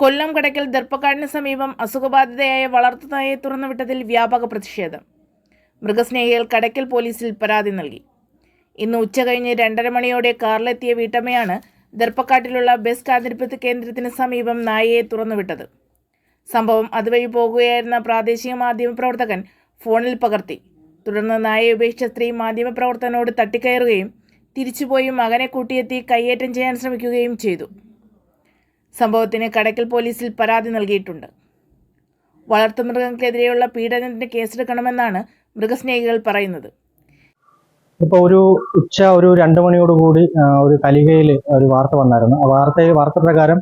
കൊല്ലം കടയ്ക്കൽ ദർപ്പക്കാടിന് സമീപം അസുഖബാധിതയായ വളർത്തുനായെ തുറന്നുവിട്ടതിൽ വ്യാപക പ്രതിഷേധം. മൃഗസ്നേഹികൾ കടക്കൽ പോലീസിൽ പരാതി നൽകി. ഇന്ന് ഉച്ച കഴിഞ്ഞ് രണ്ടര മണിയോടെ കാറിലെത്തിയ വീട്ടമ്മയാണ് ദർപ്പക്കാട്ടിലുള്ള ബസ് കാതിരിപ്പത്ത് കേന്ദ്രത്തിന് സമീപം നായയെ തുറന്നുവിട്ടത്. സംഭവം അതുവഴി പോകുകയായിരുന്ന പ്രാദേശിക മാധ്യമപ്രവർത്തകൻ ഫോണിൽ പകർത്തി. തുടർന്ന് നായയെ ഉപേക്ഷിച്ച സ്ത്രീ മാധ്യമപ്രവർത്തകനോട് തട്ടിക്കയറുകയും തിരിച്ചുപോയി മകനെ കൂട്ടിയെത്തി കയ്യേറ്റം ചെയ്യാൻ ശ്രമിക്കുകയും ചെയ്തു. സംഭവത്തിന് കടയ്ക്കൽ പോലീസിൽ പരാതി നൽകിയിട്ടുണ്ട്. വളർത്തുമൃഗങ്ങൾക്കെതിരെയുള്ള പീഡനത്തിന് കേസെടുക്കണമെന്നാണ് മൃഗസ്നേഹികൾ പറയുന്നത്. ഇപ്പോൾ ഒരു ഉച്ച ഒരു രണ്ട് മണിയോടുകൂടി കൂടി ഒരു കലികയിൽ ഒരു വാർത്ത വന്നായിരുന്നു. ആ വാർത്ത വാർത്ത പ്രകാരം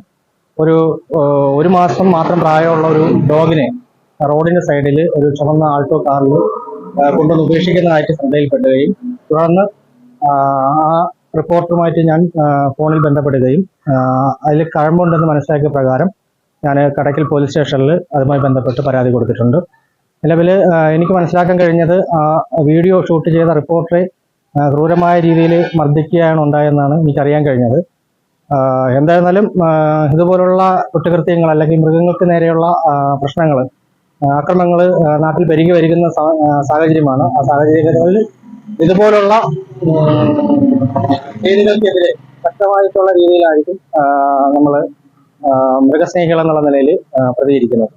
ഒരു ഒരു മാസം മാത്രം പ്രായമുള്ള ഒരു ഡോഗിനെ റോഡിന്റെ സൈഡിൽ ഒരു ചുവന്ന ആൾട്ടോ കാറിൽ കൊണ്ടുവന്ന് ഉപേക്ഷിക്കുന്നതായിട്ട് ശ്രദ്ധയിൽപ്പെടുകയും തുടർന്ന് ആ റിപ്പോർട്ടറുമായിട്ട് ഞാൻ ഫോണിൽ ബന്ധപ്പെടുകയും അതിൽ കഴമ്പുണ്ടെന്ന് മനസ്സിലാക്കിയ പ്രകാരം ഞാൻ കടയ്ക്കൽ പോലീസ് സ്റ്റേഷനിൽ അതുമായി ബന്ധപ്പെട്ട് പരാതി കൊടുത്തിട്ടുണ്ട്. നിലവിൽ എനിക്ക് മനസ്സിലാക്കാൻ കഴിഞ്ഞത് ആ വീഡിയോ ഷൂട്ട് ചെയ്ത റിപ്പോർട്ടറെ ക്രൂരമായ രീതിയിൽ മർദ്ദിക്കുകയാണ് ഉണ്ടായെന്നാണ് എനിക്കറിയാൻ കഴിഞ്ഞത്. എന്തായിരുന്നാലും ഇതുപോലുള്ള കുറ്റകൃത്യങ്ങൾ അല്ലെങ്കിൽ മൃഗങ്ങൾക്ക് നേരെയുള്ള പ്രശ്നങ്ങൾ ആക്രമണങ്ങൾ നാട്ടിൽ പെരുകി വരുന്ന സാഹചര്യമാണ്. ആ സാഹചര്യങ്ങളിൽ ഇതുപോലുള്ള ഉം, രീതികൾക്കെതിരെ ശക്തമായിട്ടുള്ള രീതിയിലായിരിക്കും നമ്മൾ മൃഗസ്നേഹികൾ എന്നുള്ള നിലയിൽ പ്രതികരിക്കുന്നത്.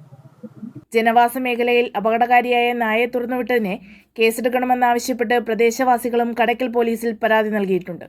ജനവാസ മേഖലയിൽ അപകടകാരിയായ നായയെ തുറന്നുവിട്ടതിനെ കേസെടുക്കണമെന്നാവശ്യപ്പെട്ട് പ്രദേശവാസികളും കടയ്ക്കൽ പോലീസിൽ പരാതി നൽകിയിട്ടുണ്ട്.